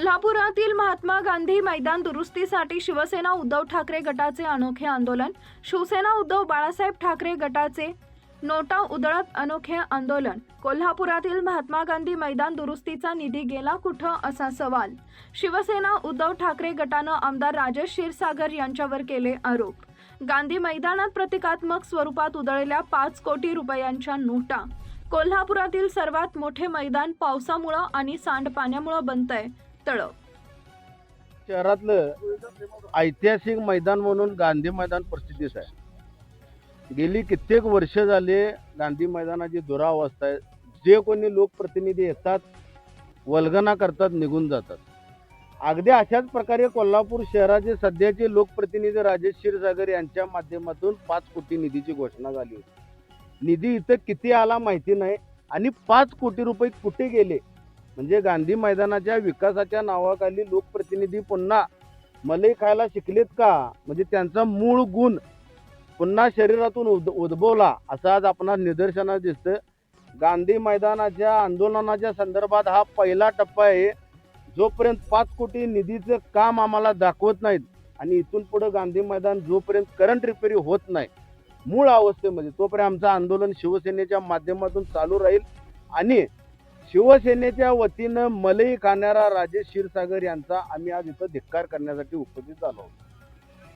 कोल्हापुरातील महात्मा गांधी मैदान दुरुस्तीसाठी शिवसेना उद्धव ठाकरे गटाचे अनोखे आंदोलन शिवसेना उद्धव बाळासाहेब ठाकरे गटाचे नोटा उधळत अनोखे आंदोलन. कोल्हापुरातील महात्मा गांधी मैदान दुरुस्तीचा निधी गेला कुठं असा सवाल? शिवसेना उद्धव ठाकरे गटानं आमदार राजेश क्षीरसागर यांच्यावर केले आरोप. गांधी मैदानात प्रतिकात्मक स्वरूपात उधळलेल्या पाच कोटी रुपयांच्या नोटा. कोल्हापुरातील सर्वात मोठे मैदान पावसामुळं आणि सांडपाण्यामुळं बनतंय. तळप शहरातलं ऐतिहासिक मैदान म्हणून गांधी मैदान प्रसिद्धीस आहे गेली कित्येक वर्ष झाले गांधी मैदानाची दुरावस्था आहे. जे कोणी लोकप्रतिनिधी येतात वल्गना करतात निघून जातात. अगदी अशाच प्रकारे कोल्हापूर शहराचे सध्याचे लोकप्रतिनिधी राजेश क्षीरसागर यांच्या माध्यमातून पाच कोटी निधीची घोषणा झाली होती. निधी इथं किती आला माहिती नाही आणि पाच कोटी रुपये कुठे गेले? म्हणजे गांधी मैदानाच्या विकासाच्या नावाखाली लोकप्रतिनिधी पुन्हा मलई खायला शिकलेत का? म्हणजे त्यांचा मूळ गुण पुन्हा शरीरातून उद उद्भवला असं आज आपणास निदर्शनास दिसतं गांधी मैदानाच्या आंदोलनाच्या संदर्भात हा पहिला टप्पा आहे. जोपर्यंत पाच कोटी निधीचं काम आम्हाला दाखवत नाहीत आणि इथून पुढे गांधी मैदान जोपर्यंत करंट रिपेरी होत नाही मूळ अवस्थेमध्ये तोपर्यंत आमचं आंदोलन शिवसेनेच्या माध्यमातून चालू राहील आणि शिवसेनेच्या वतीनं मलई खाणारा राजेश क्षीरसागर यांचा आम्ही आज इथं धिक्कार करण्यासाठी उपस्थित झालो आहोत.